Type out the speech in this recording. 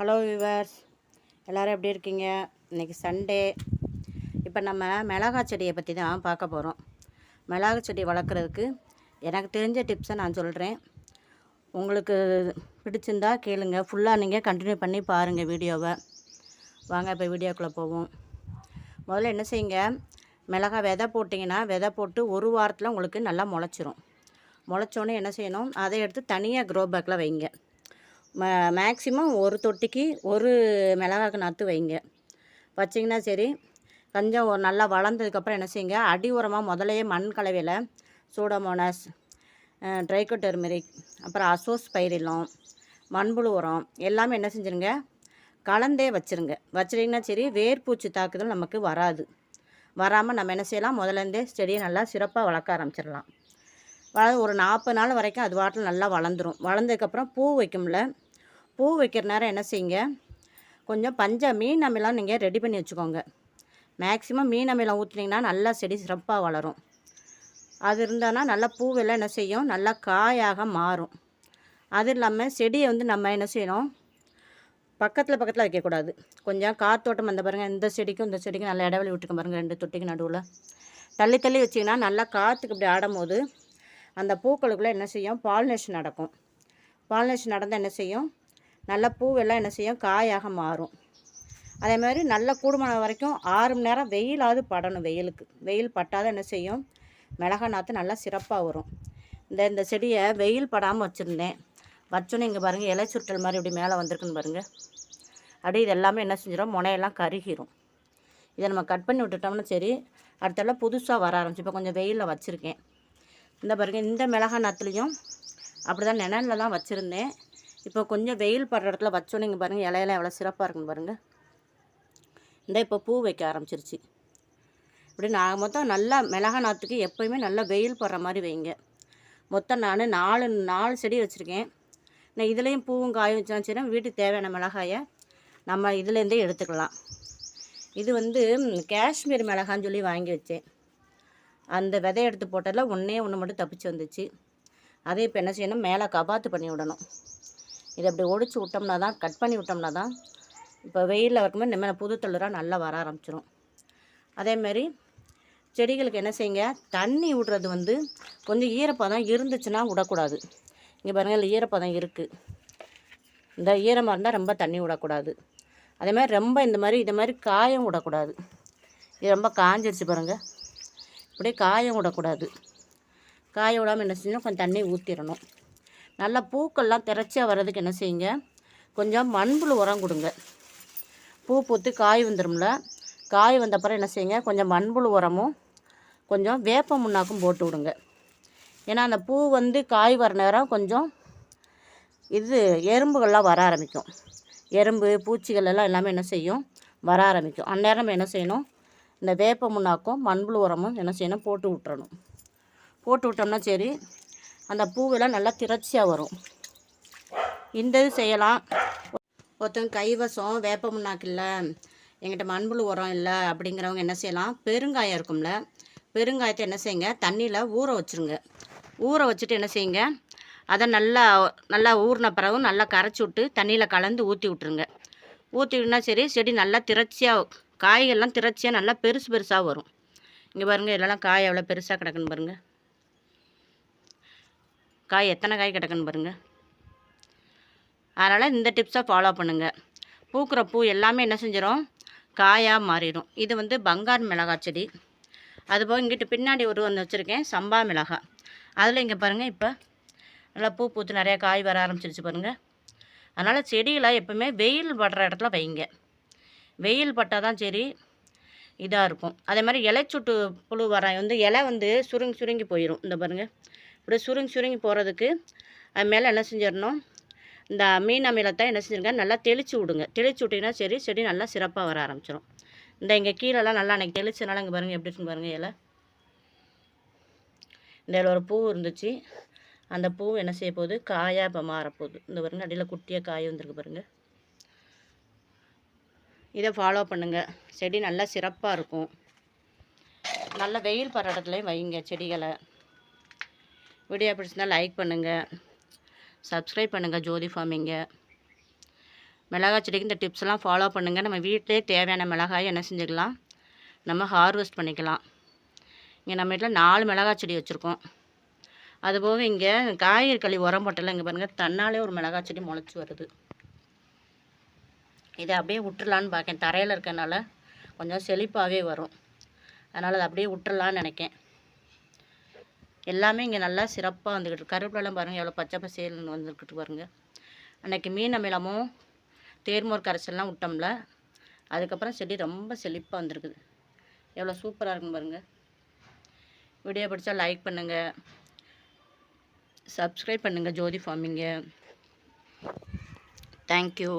Hello viewers எல்லோரும் எப்படி இருக்கீங்க? இன்றைக்கி சண்டே இப்போ நம்ம மிளகா செடியை பற்றி தான் பார்க்க போகிறோம் மிளகா செடி வளர்க்குறதுக்கு எனக்கு தெரிஞ்ச டிப்ஸை நான் சொல்கிறேன் உங்களுக்கு பிடிச்சிருந்தா கேளுங்க. ஃபுல்லாக நீங்கள் கண்டினியூ பண்ணி பாருங்கள் வீடியோவை. வாங்க இப்போ வீடியோக்குள்ளே போவோம். முதல்ல என்ன செய்யுங்க? மிளகா விதை போட்டிங்கன்னா விதை போட்டு ஒரு வாரத்தில் உங்களுக்கு நல்லா முளைச்சிரும். முளைச்சோன்னே என்ன செய்யணும்? அதை எடுத்து தனியாக க்ரோ பேக்கில் வைங்க. மேக்ஸிமம் ஒரு தொட்டிக்கு ஒரு மிளகாக்கு நாற்று வைங்க. வச்சிங்கன்னா சரி கொஞ்சம் ஒரு நல்லா வளர்ந்ததுக்கப்புறம் என்ன செய்யுங்க அடி உரமாக முதலையே மண் கலவையில் சூடமோனஸ் ட்ரைக்கோட்டர்மெரிக் அப்புறம் அசோஸ் பயிரிலம் மண்புழு உரம் எல்லாமே என்ன செஞ்சுருங்க கலந்தே வச்சுருங்க. வச்சிட்டிங்கன்னா சரி வேர்பூச்சி தாக்குதல் நமக்கு வராது. வராமல் நம்ம என்ன செய்யலாம் முதலேருந்தே செடியை நல்லா சிறப்பாக வளர்க்க ஆரம்பிச்சிடலாம். வள ஒரு நாற்பது நாள் வரைக்கும் அது வாட்டில் நல்லா வளர்ந்துடும் வளர்ந்ததுக்கப்புறம் பூ வைக்கும்ல பூ வைக்கிற நேரம் என்ன செய்யுங்க? கொஞ்சம் பஞ்ச மீன் அமிலம் நீங்கள் ரெடி பண்ணி வச்சுக்கோங்க. மேக்ஸிமம் மீன் அமிலம் ஊற்றினீங்கன்னா நல்லா செடி சிறப்பாக வளரும். அது இருந்தானா நல்லா பூவெல்லாம் என்ன செய்யும்? நல்லா காயாக மாறும். அது இல்லாமல் செடியை வந்து நம்ம என்ன செய்யணும்? பக்கத்தில் பக்கத்தில் வைக்கக்கூடாது. கொஞ்சம் காத்தோட்டம் வந்த பாருங்கள் இந்த செடிக்கும் இந்த செடிக்கும் நல்லா இடைவெளி விட்டுக்க பாருங்கள் ரெண்டு தொட்டிக்கு நடுவில். தள்ளி தள்ளி வச்சிங்கன்னா நல்லா காற்றுக்கு இப்படி ஆடும்போது அந்த பூக்களுக்குள்ளே என்ன செய்யும்? பாலினேஷன் நடக்கும். பாலினேஷன் நடந்தால் என்ன செய்யும்? நல்ல பூவெல்லாம் என்ன செய்யும்? காயாக மாறும். அதே மாதிரி நல்ல கூடுமான வரைக்கும் ஆறு மணி நேரம் வெயிலாவது படணும் வெயிலுக்கு. வெயில் பட்டால் என்ன செய்யும்? மிளகா நாற்று நல்லா சிறப்பாக வரும். இந்த இந்த செடியை வெயில் படாமல் வச்சுருந்தேன். வச்சோன்னே இங்கே பாருங்கள் இலை சுற்றல் மாதிரி இப்படி மேலே வந்திருக்குன்னு பாருங்கள் அப்படியே இது எல்லாமே என்ன செஞ்சிடும் முனையெல்லாம் கருகிரும். இதை நம்ம கட் பண்ணி விட்டுட்டோம்னா சரி அடுத்தெல்லாம் புதுசாக வர ஆரம்பிச்சு இப்போ கொஞ்சம் வெயிலில் வச்சுருக்கேன். இந்த பாருங்கள் இந்த மிளகா நாற்றுலையும் அப்படி தான் நிழலில் தான் வச்சுருந்தேன். இப்போ கொஞ்சம் வெயில் படுற இடத்துல வச்சோன்னே இங்கே பாருங்கள் இலையெல்லாம் எவ்வளோ சிறப்பாக இருக்குன்னு பாருங்கள் இந்த இப்போ பூ வைக்க ஆரம்பிச்சிருச்சு. இப்படி நான் மொத்தம் நல்லா மிளகா நாற்றுக்கு எப்போயுமே நல்லா வெயில் படுற மாதிரி வைங்க. மொத்தம் நான் நாலு நாலு செடி வச்சுருக்கேன். நான் இதுலேயும் பூவும் காயும் வச்சுனா சரி வீட்டுக்கு தேவையான மிளகாயை நம்ம இதுலேருந்தே எடுத்துக்கலாம். இது வந்து காஷ்மீர் மிளகான்னு சொல்லி வாங்கி வச்சேன். அந்த விதை எடுத்து போட்டதில் ஒன்றே ஒன்று மட்டும் தப்பிச்சு வந்துச்சு. அதை இப்போ என்ன செய்யணும் மேலே கபாத்து பண்ணி விடணும். இதை அப்படி ஒடிச்சு விட்டோம்னா தான் கட் பண்ணி விட்டோம்னா தான் இப்போ வெயிலில் வைக்கும்போது இந்த மேலே புது நல்லா வர ஆரம்பிச்சிடும் அதேமாரி செடிகளுக்கு என்ன செய்யுங்க தண்ணி விடுறது வந்து கொஞ்சம் ஈரப்பதம் இருந்துச்சுன்னா விடக்கூடாது. இங்கே பாருங்கள் இல்லை ஈரப்பதம் இருக்குது இந்த ஈரமாக இருந்தால் ரொம்ப தண்ணி விடக்கூடாது. அதே மாதிரி ரொம்ப இந்த மாதிரி இந்த மாதிரி காயம் விடக்கூடாது. இது ரொம்ப காஞ்சிருச்சு பாருங்கள் அப்படியே காயம் விடக்கூடாது. காய விடாமல் என்ன செய்யணும் கொஞ்சம் தண்ணி ஊற்றிடணும் நல்லா பூக்கள்லாம் திறச்சியாக வர்றதுக்கு என்ன செய்யுங்க? கொஞ்சம் மண்புழு உரம் கொடுங்க. பூ பூத்து காய் வந்துடும்ல காய் வந்தப்பறம் என்ன செய்யுங்க? கொஞ்சம் மண்புழு உரமும் கொஞ்சம் வேப்ப முன்னாக்கும் போட்டு விடுங்க. ஏன்னா அந்த பூ வந்து காய் வர நேரம் கொஞ்சம் இது எறும்புகள்லாம் வர ஆரம்பிக்கும். எறும்பு பூச்சிகள் எல்லாம் எல்லாமே என்ன செய்யும்? வர ஆரம்பிக்கும். அந்நேரம் என்ன செய்யணும்? இந்த வேப்ப முன்னாக்கும் மண்புழு உரமும் என்ன செய்யணும்? போட்டு விட்டுறணும். போட்டு விட்டோம்னா சரி அந்த பூவெல்லாம் நல்லா திரட்சியாக வரும். இந்த இது செய்யலாம். ஒருத்தவங்க கைவசம் வேப்ப முன்னாக்கு இல்லை எங்கிட்ட மண்புழு உரம் இல்லை அப்படிங்கிறவங்க என்ன செய்யலாம்? பெருங்காயம் இருக்கும்ல பெருங்காயத்தை என்ன செய்யுங்க? தண்ணியில் ஊற வச்சுருங்க. ஊற வச்சுட்டு என்ன செய்யுங்க? அதை நல்லா நல்லா ஊறின பிறகு நல்லா கரைச்சி விட்டு தண்ணியில் கலந்து ஊற்றி விட்ருங்க ஊற்றி சரி செடி நல்லா திரட்சியாக காய்கள்லாம் திரட்சியாக நல்லா பெருசு பெருசாக வரும். இங்கே பாருங்கள் இதெல்லாம் காய் எவ்வளோ பெருசாக கிடக்குன்னு பாருங்கள் காய் எத்தனை காய் கிடக்குன்னு பாருங்கள் அதனால் இந்த டிப்ஸை ஃபாலோ பண்ணுங்கள் பூக்கிற பூ எல்லாமே என்ன செஞ்சிடும் காயாக மாறிடும். இது வந்து பங்கார் மிளகாய் செடி. அதுபோக இங்கிட்டு பின்னாடி ஒரு ஒன்று வச்சுருக்கேன் சம்பா மிளகாய். அதில் இங்கே பாருங்கள் இப்போ நல்லா பூ பூத்து நிறையா காய் வர ஆரம்பிச்சிருச்சு பாருங்கள் அதனால் செடிகளை எப்போவுமே வெயில் படுற இடத்துல வைங்க. வெயில் பட்டால் தான் சரி இதாக இருக்கும். அதே மாதிரி இலைச்சுட்டு புழு வர வந்து இலை வந்து சுருங்கி சுருங்கி போயிடும் இந்த பாருங்கள் இப்படி சுருங்கி சுருங்கி போகிறதுக்கு அது மேலே என்ன செஞ்சிடணும்? இந்த மீன் அமிலத்தை என்ன செஞ்சுருங்க? நல்லா தெளித்து விடுங்க. தெளித்து விட்டிங்கன்னா சரி செடி நல்லா சிறப்பாக வர ஆரம்பிச்சிடும் இந்த இங்கே கீழெல்லாம் நல்லா எனக்கு தெளிச்சனால இங்கே பாருங்கள் எப்படி இருக்குன்னு பாருங்கள் இலை. இந்த இதில் ஒரு பூ இருந்துச்சு. அந்த பூ என்ன செய்ய போகுது? காயாக இப்போ மாறப்போகுது. இந்த பாருங்கள் அடியில் குட்டியாக காய் வந்துருக்கு பாருங்கள் இதை ஃபாலோ பண்ணுங்கள் செடி நல்லா சிறப்பாக இருக்கும். நல்ல வெயில் படுற இடத்துலையும் வைங்க செடிகளை. வீடியோ பிடிச்சிருந்தால் லைக் பண்ணுங்கள் சப்ஸ்கிரைப் பண்ணுங்கள் ஜோதி ஃபார்மிங்க. மிளகாய் செடிக்கு இந்த டிப்ஸ்லாம் ஃபாலோ பண்ணுங்கள் நம்ம வீட்டிலே தேவையான மிளகாய் என்ன செஞ்சுக்கலாம்? நம்ம ஹார்வெஸ்ட் பண்ணிக்கலாம். இங்கே நம்ம வீட்டில் நாலு மிளகாய் செடி வச்சுருக்கோம். அதுபோக இங்கே காய்கறி களி உரம் போட்டல இங்கே பாருங்கள் தன்னாலே ஒரு மிளகாய் செடி முளைச்சி வருது. இதை அப்படியே விட்டுறலான்னு பார்க்கேன் தரையில் இருக்கனால கொஞ்சம் செழிப்பாகவே வரும். அதனால் அதை அப்படியே விட்டுறலான்னு நினைக்கேன். எல்லாமே இங்கே நல்லா சிறப்பாக வந்துக்கிட்டு கருவேப்பிலாம் பாருங்கள் எவ்வளோ பச்சை பசேல்னு வந்துக்கிட்டு பாருங்கள் அன்றைக்கி மீன் அமிலமும் தேர்மோர் கரைசல்லாம் விட்டோம்ல அதுக்கப்புறம் செடி ரொம்ப செழிப்பாக வந்திருக்குது. எவ்வளோ சூப்பராக இருக்குன்னு பாருங்கள் வீடியோ பிடிச்சா லைக் பண்ணுங்கள் சப்ஸ்கிரைப் பண்ணுங்கள் ஜோதி ஃபார்மிங்க தேங்க்யூ